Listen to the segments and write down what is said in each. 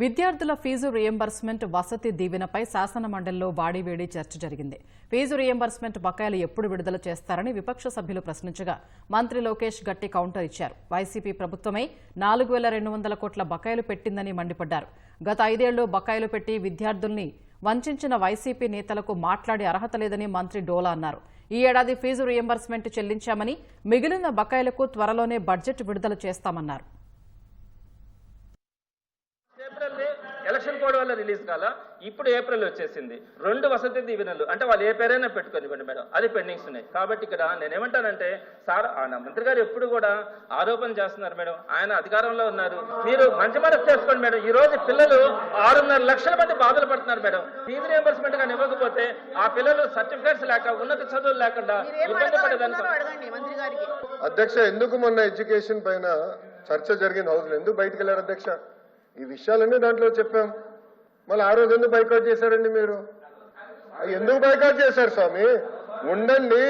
విద్యార్థుల fee reimbursement వసతి దీవెనపై శాసనమండలిలో వాడివేడి చర్చ జరిగింది. ఫీజు రియంబర్స్మెంట్ బకాయిలు ఎప్పుడు విడుదల చేస్తారని విపక్ష సభ్యులు ప్రశ్నించగా మంత్రి లోకేష్ గట్టి కౌంటర్ ఇచ్చారు. వైసీపీ ప్రభుత్వమే నాలుగు వేల రెండు వందల కోట్ల బకాయిలు పెట్టిందని మండిపడ్డారు. గత ఐదేళ్ళు బకాయిలు పెట్టి విద్యార్థుల్ని వంచిన వైసీపీ నేతలకు మాట్లాడే అర్హత లేదని మంత్రి డోలా అన్నారు. ఈ ఏడాది ఫీజు రియంబర్స్మెంట్ చెల్లించామని మిగిలిన బకాయిలకు త్వరలోనే బడ్జెట్ విడుదల చేస్తామన్నారు ఏప్రిల్ కోడ్ వల్ల రిలీజ్ కాల ఇప్పుడు ఏప్రిల్ వచ్చేసింది. రెండు వసతి దీవెనలు. అంటే వాళ్ళు ఏ పేరైనా పెట్టుకోనివ్వండి మేడం. అది పెండింగ్స్ ఉన్నాయి. కాబట్టి ఇక్కడ నేనేమంటానంటే సార్ ఆయన మంత్రి గారు ఎప్పుడు కూడా ఆరోపణ చేస్తున్నారు మేడం. ఆయన అధికారంలో ఉన్నారు. మీరు మంచి మనసు చేసుకోండి మేడం. ఈ రోజు పిల్లలు ఆరున్నర లక్షల మంది బాధలు పడుతున్నారు మేడం. ఫీజు రియంబర్స్మెంట్ కానీ ఇవ్వకపోతే ఆ పిల్లలు సర్టిఫికేట్స్ లేక ఉన్నత చదువులు లేకుండా ఇబ్బంది పడేదానికి అధ్యక్ష ఎందుకు మొన్న ఎడ్యుకేషన్ పైన చర్చ జరిగింది? హౌస్లో ఎందుకు బయటకు వెళ్ళారు అధ్యక్ష? ఈ విషయాలన్నీ దాంట్లో చెప్పాం. మళ్ళీ ఆ రోజు ఎందుకు బైకాట్ చేశారండి మీరు? ఎందుకు బైకాట్ చేశారు స్వామి? ఉండండి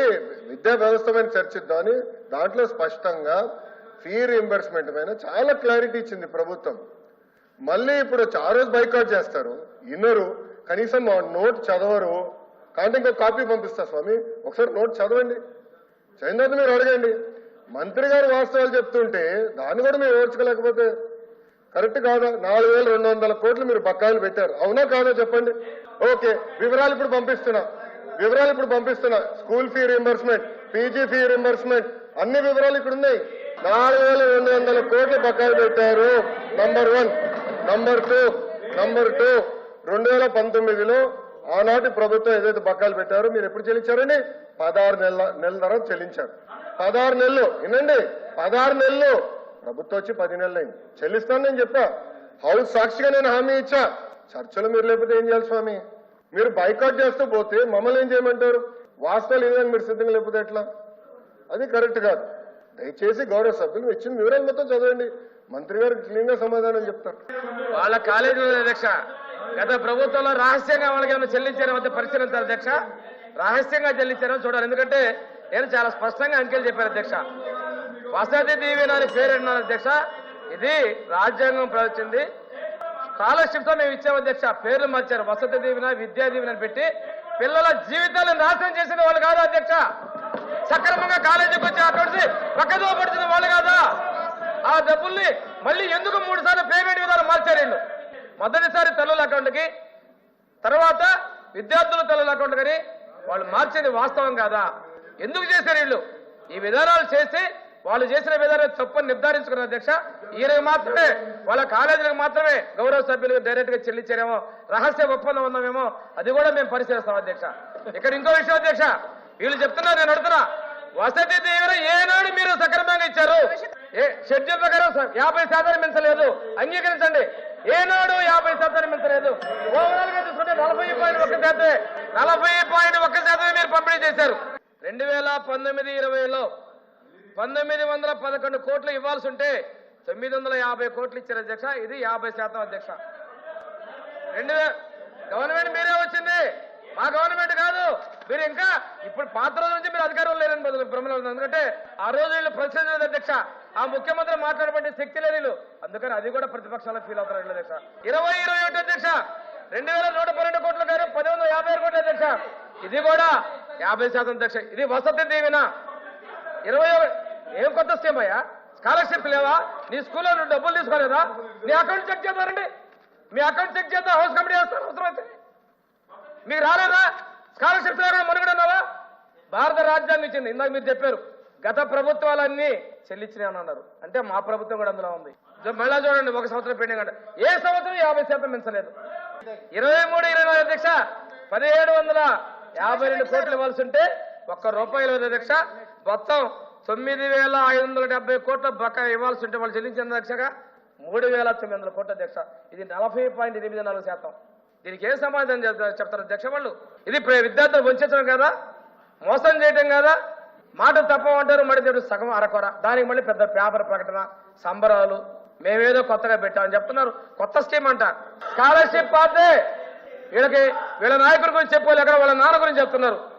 విద్యా వ్యవస్థ పైన చర్చిద్దామని దాంట్లో స్పష్టంగా ఫీ రీఎంబర్స్మెంట్ పైన చాలా క్లారిటీ ఇచ్చింది ప్రభుత్వం. మళ్ళీ ఇప్పుడు ఆ రోజు బైకాట్ చేస్తారు ఇన్నరు కనీసం నోట్ చదవరు. కాబట్టి ఇంకో కాపీ పంపిస్తా స్వామి. ఒకసారి నోట్ చదవండి. చైనాథ్ మీరు అడగండి. మంత్రి గారు వాస్తవాలు చెప్తుంటే దాన్ని కూడా మీరు ఓర్చుకోలేకపోతే కరెక్ట్ కాదా? నాలుగు వేల రెండు వందల కోట్లు మీరు బకాయిలు పెట్టారు. అవునా కాదా చెప్పండి? ఓకే వివరాలు ఇప్పుడు పంపిస్తున్నా. వివరాలు ఇప్పుడు పంపిస్తున్నా. School fee reimbursement PG fee reimbursement అన్ని వివరాలు ఇక్కడ ఉన్నాయి. నాలుగు వేల రెండు వందల కోట్లు బకాయిలు పెట్టారు. Number one number two number two రెండు వేల పంతొమ్మిదిలో ఆనాటి ప్రభుత్వం ఏదైతే బకాయిలు పెట్టారో మీరు ఎప్పుడు చెల్లించారండి? పదహారు నెలల నెల తర్వాత చెల్లించారు. పదహారు నెలలు వినండి. పదహారు నెలలు. ప్రభుత్వం వచ్చి పది నెలలు చెల్లిస్తాను నేను చెప్పా. హౌస్ సాక్షిగా నేను హామీ ఇచ్చా. చర్చలు మీరు లేకపోతే ఏం చేయాలి స్వామి? మీరు బైకాట్ చేస్తూ పోతే మమ్మల్ని ఏం చేయమంటారు? వాస్తవాలు ఇదని మీరు సిద్ధంగా లేకపోతే ఎట్లా? అది కరెక్ట్ కాదు. దయచేసి గౌరవ సభ్యులు ఇచ్చిన వివరాలు మొత్తం చదవండి. మంత్రి గారు క్లీన్గా సమాధానం చెప్తారు. వాళ్ళ కాలేజీ అధ్యక్ష. గత ప్రభుత్వంలో రహస్యంగా వాళ్ళకి ఏమైనా చెల్లించారో? మధ్య పరిశీలించారు అధ్యక్ష. రహస్యంగా చెల్లించారో? చూడాలి. ఎందుకంటే నేను చాలా స్పష్టంగా అంకెలు చెప్పారు అధ్యక్ష. వసతి దీవెన అని పేరు అధ్యక్ష. ఇది రాజ్యాంగం ప్రవచింది. స్కాలర్షిప్తో మేము ఇచ్చాము అధ్యక్ష. పేర్లు మార్చారు. వసతి దీవెన విద్యా దీవెన పెట్టి పిల్లల జీవితాలను నాశనం చేసిన వాళ్ళు కాదు అధ్యక్ష? సక్రమంగా కాలేజీకి వచ్చి అక్కడి పక్కదో పడుతున్న వాళ్ళు కాదా? ఆ డబ్బుల్ని మళ్ళీ ఎందుకు మూడు సార్లు పేమెంట్ విధానం మార్చారు వీళ్ళు? మొదటిసారి తల్లుల అకౌంట్కి తర్వాత విద్యార్థుల తల్లుల అకౌంట్ కానీ వాళ్ళు మార్చేది వాస్తవం కాదా? ఎందుకు చేశారు వీళ్ళు? ఈ విధానాలు చేసి వాళ్ళు చేసిన విధానం తప్పని నిర్ధారించుకున్న అధ్యక్ష. ఈయనకి మాత్రమే వాళ్ళ కాలేజీలకు మాత్రమే గౌరవ సభ్యులకు డైరెక్ట్గా చెల్లించారేమో రహస్య ఒప్పందం ఉందామేమో అది కూడా మేము పరిశీలిస్తాం అధ్యక్ష. ఇక్కడ ఇంకో విషయం అధ్యక్ష వీళ్ళు చెప్తున్నారు నేను అడుగుతున్నా. వసతి దీవెన ఏనాడు మీరు సక్రమంగా ఇచ్చారు. ఏ షెడ్యూల్ ప్రకారం యాభై శాతం మించలేదు. అంగీకరించండి. ఏనాడు యాభై శాతం మించలేదు. ఓవరాల్గా చూసుకుంటే నలభై పాయింట్ ఒక్క శాతమే నలభై పాయింట్ ఒక్క శాతమే మీరు పంపిణీ చేశారు. రెండు వేల పంతొమ్మిది ఇరవైలో పంతొమ్మిది వందల పదకొండు కోట్లు ఇవ్వాల్సి ఉంటే తొమ్మిది వందల యాభై కోట్లు ఇచ్చారు అధ్యక్ష. ఇది యాభై శాతం అధ్యక్ష. రెండు గవర్నమెంట్ మీరే వచ్చింది. మా గవర్నమెంట్ కాదు. మీరు ఇంకా ఇప్పుడు పాత రోజు నుంచి మీరు అధికారంలో లేరని బదులు భ్రమలో ఉంది ఎందుకంటే ఆ రోజు వీళ్ళు ప్రశ్నించలేదు అధ్యక్ష. ఆ ముఖ్యమంత్రి మాట్లాడబట్టి శక్తి లేదు వీళ్ళు. అందుకని అది కూడా ప్రతిపక్షాలకు ఫీల్ అవుతారు అధ్యక్ష. ఇరవై ఇరవై ఒకటి అధ్యక్ష. రెండు వేల నూట పన్నెండు కోట్ల గారు పది వందల యాభై ఆరు కోట్ల అధ్యక్ష. ఇది కూడా యాభై శాతం అధ్యక్ష. ఇది వసతి దీవెన. ఇరవై ఏం కొత్త స్కీమ్ అయ్యా? స్కాలర్షిప్ లేవా? నీ స్కూల్లో నువ్వు డబ్బులు తీసుకోలేదా? నీ అకౌంట్ చెక్ చేద్దారండి మీ అకౌంట్ చెక్ చేద్దాం హౌస్ కమిటీ చేస్తారు అవసరం మీకు రాలేదా? స్కాలర్షిప్ లేకుండా మనుగడన్నావా భారత రాజ్యాంగం ఇచ్చింది ఇందాక మీరు చెప్పారు. గత ప్రభుత్వాలన్నీ చెల్లించినాయి అని అన్నారు. అంటే మా ప్రభుత్వం కూడా అందులో ఉంది. మళ్ళా చూడండి ఒక సంవత్సరం పెండింగ్ అంటే. ఏ సంవత్సరం యాభై శాతం మించలేదు ఇరవై మూడు ఇరవై నాలుగు అధ్యక్ష. పదిహేడు వందల యాభై రెండు కోట్లు ఇవ్వాల్సి ఉంటే ఒక్క రూపాయలు అధ్యక్ష. మొత్తం తొమ్మిది వేల ఐదు వందల డెబ్బై కోట్ల బకాయి ఇవ్వాల్సి ఉంటే వాళ్ళు చెల్లించిన అధ్యక్షగా మూడు వేల తొమ్మిది వందల కోట్ల అధ్యక్ష ఇది నలభై పాయింట్ ఎనిమిది నాలుగు శాతం. దీనికి ఏ సమాధానం చెప్తారు చెప్తారు అధ్యక్ష వాళ్ళు? ఇది ప్ర- విద్యార్థులు వంచడం కదా? మోసం చేయటం కదా? మాట తప్పమంటారు మళ్ళీ దేవుడు సగం అరకొర దానికి మళ్ళీ పెద్ద పేపర్ ప్రకటన సంబరాలు మేమేదో కొత్తగా పెట్టామని చెప్తున్నారు. కొత్త స్కీమ్ అంట. స్కాలర్షిప్ పాతే. వీళ్ళకి వీళ్ళ నాయకుడి గురించి చెప్పాలి వాళ్ళ నాన్న గురించి చెప్తున్నారు.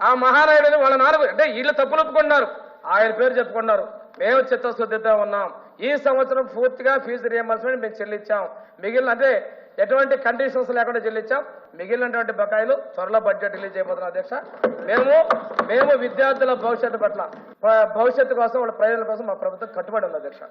ఆ మహానాయుడు వాళ్ళ నాన్న అంటే వీళ్ళు తప్పులు ఒప్పుకున్నారు ఆయన పేరు చెప్పుకున్నారు. మేము చిత్తశుద్ధితో ఉన్నాం. ఈ సంవత్సరం పూర్తిగా ఫీజు రియంబర్స్మెంట్ మేము చెల్లించాం. మిగిలిన అంటే ఎటువంటి కండిషన్స్ లేకుండా చెల్లించాం. మిగిలినటువంటి బకాయిలు త్వరలో బడ్జెట్ రిలీజ్ అయిపోతున్నాం అధ్యక్ష. మేము మేము విద్యార్థుల భవిష్యత్తు పట్ల భవిష్యత్తు కోసం వాళ్ళ ప్రయోజనం కోసం మా ప్రభుత్వం కట్టుబడి ఉంది అధ్యక్ష.